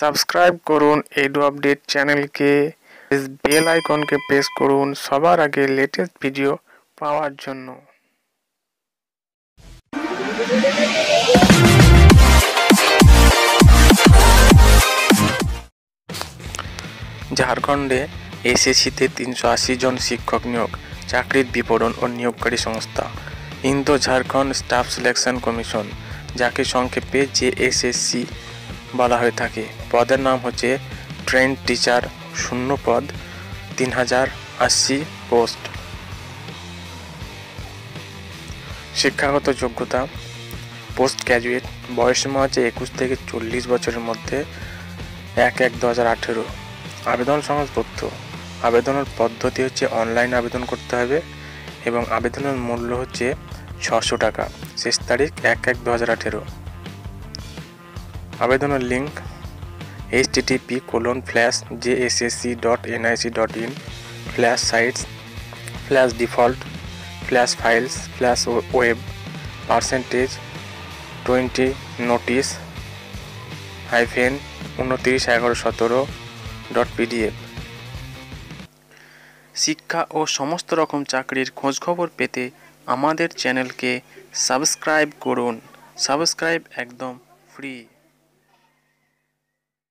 Subscribe করুন edu update চ্যানেলকে bell আইকনকে প্রেস করুন, সবার আগে লেটেস্ট ভিডিও পাওয়ার জন্য। ঝাড়খণ্ডে এসএসসিতে তিনশো আশি জন শিক্ষক নিয়োগ, চাকরির বিবরণ ও নিয়োগকারী সংস্থা। ইন্দো ঝাড়খণ্ড স্টাফ সিলেকশন কমিশন, যাকে সংক্ষেপে জেএসএসসি বলা হয়ে থাকে। পদের নাম হচ্ছে ট্রেন টিচার শূন্য পদ, তিন হাজার আশি পোস্ট। শিক্ষাগত যোগ্যতা, পোস্ট গ্র্যাজুয়েট বয়সীমা হচ্ছে একুশ থেকে চল্লিশ বছরের মধ্যে এক এক দু হাজার আঠেরো। আবেদন সংক্রান্ত তথ্য, আবেদনের পদ্ধতি হচ্ছে অনলাইন আবেদন করতে হবে এবং আবেদনের মূল্য হচ্ছে ছশো টাকা। শেষ তারিখ এক এক দু হাজার আঠেরো। আবেদনের link H TTP colon slash JSSC dot NIC dot in slash sites slash default slash files slash web percentage twenty notice hyphen উনতিরিশ এগারো সতেরো ডট পিডিএফ শিক্ষা ও সমস্ত রকম চাকরির খোঁজখবর পেতে আমাদের চ্যানেলকে সাবস্ক্রাইব করুন। সাবস্ক্রাইব একদম ফ্রি